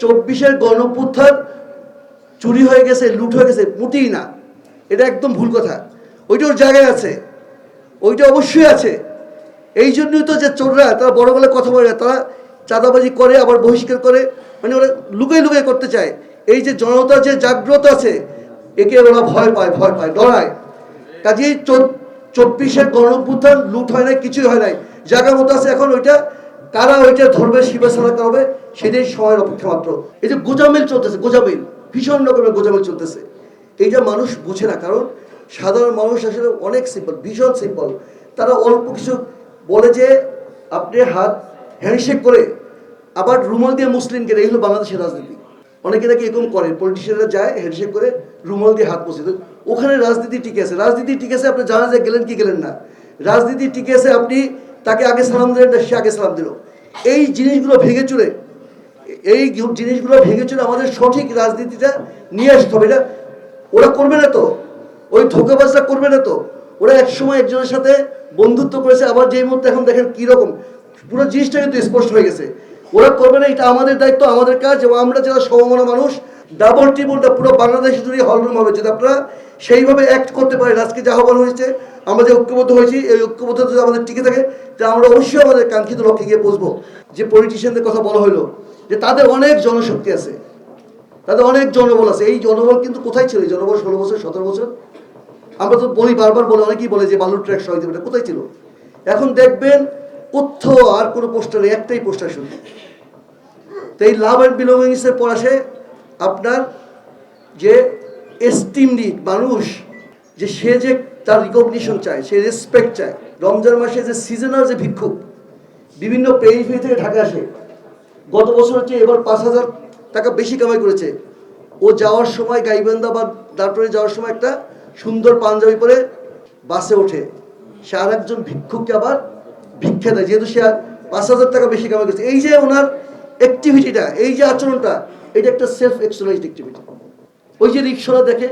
চব্বিশের গণপুত্থান চুরি হয়ে গেছে লুট হয়ে গেছে মোটেই না। এটা একদম ভুল কথা। ওইটা ওর জায়গায় আছে। ওইটা অবশ্যই আছে। এই জন্যই তো যে চোররা তারা বড় বলে কথা বলে না, তারা চাঁদাবাজি করে আবার বহিষ্কার করে মানে ওরা লুকিয়ে লুকিয়ে করতে চায়। এই যে জনতার যে জাগ্রত আছে একে ওরা ভয় পায় ভয় পায় ডরায়। কাজেই চব্বিশের গণপুত্থান লুট হয় নাই কিছুই হয় নাই। জায়গা মতো আছে এখন ওইটা। কারা ওইটা ধর্মের শিবাসনা করবে সেটাই সময়ের অপেক্ষা মাত্র। এই যে গোজামিল চলতেছে, গোজামিল, ভীষণ রকমের গোজামিল চলতেছে। এইটা মানুষ বুঝে না, কারণ সাধারণ মানুষ আসলে অনেক সিম্পল ভীষণ সিম্পল তারা অল্প কিছু বলে যে, আপনি হাত হ্যান্ডশেক করে আবার রুমাল দিয়ে মুসলিমকে এই হলো বাংলাদেশের রাজনীতি। অনেকে নাকি এরকম করে পলিটিশিয়ানরা যায়, হ্যান্ডশেক করে রুমাল দিয়ে হাত পৌঁছে ওখানে রাজনীতি টিকে আছে, রাজনীতি টিকে আছে, আপনি জানা যায় গেলেন কি গেলেন না। রাজনীতি টিকে আছে, আপনি তাকে আগে সালাম দিলেন না, সে আগে সালাম দিল। এই জিনিসগুলো ভেঙে চুরে, এই জিনিসগুলো ভেঙে চুরে আমাদের সঠিক রাজনীতিটা নিয়ে আসতে হবে। এটা ওরা করবে না তো? ওই ধোকাবাজটা করবে না তো? ওরা একসময় একজনের সাথে বন্ধুত্ব করেছে, আবার যেই মুহূর্তে এখন দেখেন কীরকম, পুরো জিনিসটা কিন্তু স্পষ্ট হয়ে গেছে। ওরা করবে না, এটা আমাদের দায়িত্ব, আমাদের কাজ, এবং আমরা যারা সমমনা মানুষ ডাবল টিবলটা পুরো বাংলাদেশ জুড়ে হলরুম হবে। যদি আপনারা সেইভাবে অ্যাক্ট করতে পারেন, আজকে যা আহ্বান হয়েছে, আমরা যে ঐক্যবদ্ধ হয়েছি, এই ঐক্যবদ্ধতা যদি আমাদের টিকে থাকে যে আমরা অবশ্যই আমাদের কাঙ্ক্ষিত লক্ষ্যে গিয়ে পৌঁছবো। যে পলিটিশিয়ানদের কথা বলা হলো, যে তাদের অনেক জনশক্তি আছে, তাদের অনেক জনবল আছে। এই জনবল কিন্তু কোথায় ছিল? এই জনবল ষোলো বছর, সতেরো বছর? আমরা তো বলি বারবার বলে, অনেকেই বলে যে বালুর ট্র্যাক সহ এটা কোথায় ছিল? এখন দেখবেন কোথাও আর কোনো পোস্টার একটাই পোস্টার শুধু। তো এই লাভ অ্যান্ড বিলঙ্গিংসের পর আসে আপনার যে এস্টিম মানুষ, যে সে যে তার রিকগনিশন চায়, সে রেসপেক্ট চায়, রমজান মাসে যে সিজনাল যে ভিক্ষুক, বিভিন্ন পেরিফেরি থেকে ঢাকা আসে, গত বছর হচ্ছে এবার পাঁচ হাজার টাকা বেশি কামাই করেছে, ও যাওয়ার সময় গাইবান্ধা বা দাঁড়টনে যাওয়ার সময় একটা সুন্দর পাঞ্জাবি পরে বাসে ওঠে। সে আর একজন ভিক্ষুককে আবার ভিক্ষা দেয়, যেহেতু সে পাঁচ হাজার টাকা বেশি কামাই করেছে। এই যে ওনার অ্যাক্টিভিটিটা এই যে আচরণটা, এটা একটা সেলফ এক্সট্রালাইজড অ্যাক্টিভিটি ওই যে রিক্সারা দেখে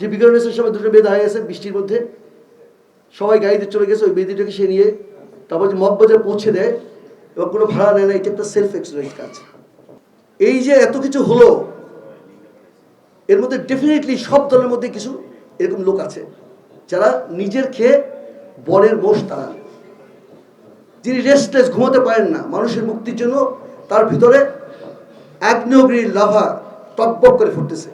যে বিগড়ের সময় দুটো মেয়ে দাঁড়িয়ে আছে বৃষ্টির মধ্যে, সবাই গাড়িতে চলে গেছে, ওই মেয়েদিটাকে সে নিয়ে তারপর যে মদ মগবাজার পৌঁছে দেয়, এবং কোনো ভাড়া নেয় না, এটা একটা সেলফ এক্সপ্রেস কাজ। এই যে এত কিছু হলো, এর মধ্যে ডেফিনেটলি সব দলের মধ্যে কিছু এরকম লোক আছে, যারা নিজের খেয়ে বরের মোষ তারা যিনি রেস্টলেস ঘুমাতে পারেন না, মানুষের মুক্তির জন্য তার ভিতরে আগ্নেয়গিরির লাভা টকবক করে ফুটতেছে।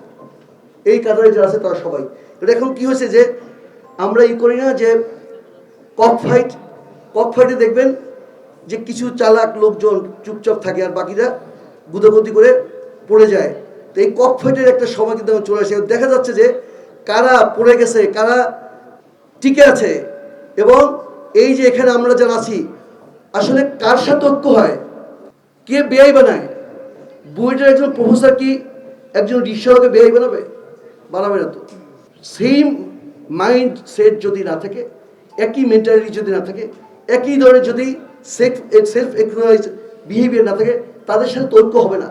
এই কাতারে যারা আছে তারা সবাই। এটা এখন কি হয়েছে যে আমরা ই করি না যে কক ফাইট কক ফাইটে দেখবেন যে কিছু চালাক লোকজন চুপচাপ থাকে আর বাকিরা গুদগতি করে পড়ে যায়। তো এই কক ফাইটের একটা সময় কিন্তু চলে আসে। দেখা যাচ্ছে যে কারা পড়ে গেছে, কারা টিকে আছে এবং এই যে এখানে আমরা যারা আছি, আসলে কার সাথে ঐক্য হয়? কে বেআই বানায়? বুয়েটের একজন প্রফেসর কি একজন রিক্সাওয়ালাকে বেআই বানাবে? বানাবে না তো। সেম মাইন্ড সেট যদি না থাকে, একই মেন্টালিটি যদি না থাকে, একই ধরনের যদি সেলফ সেলফ বিহেভিয়ার না থাকে, তাদের সাথে তৈক্য হবে না।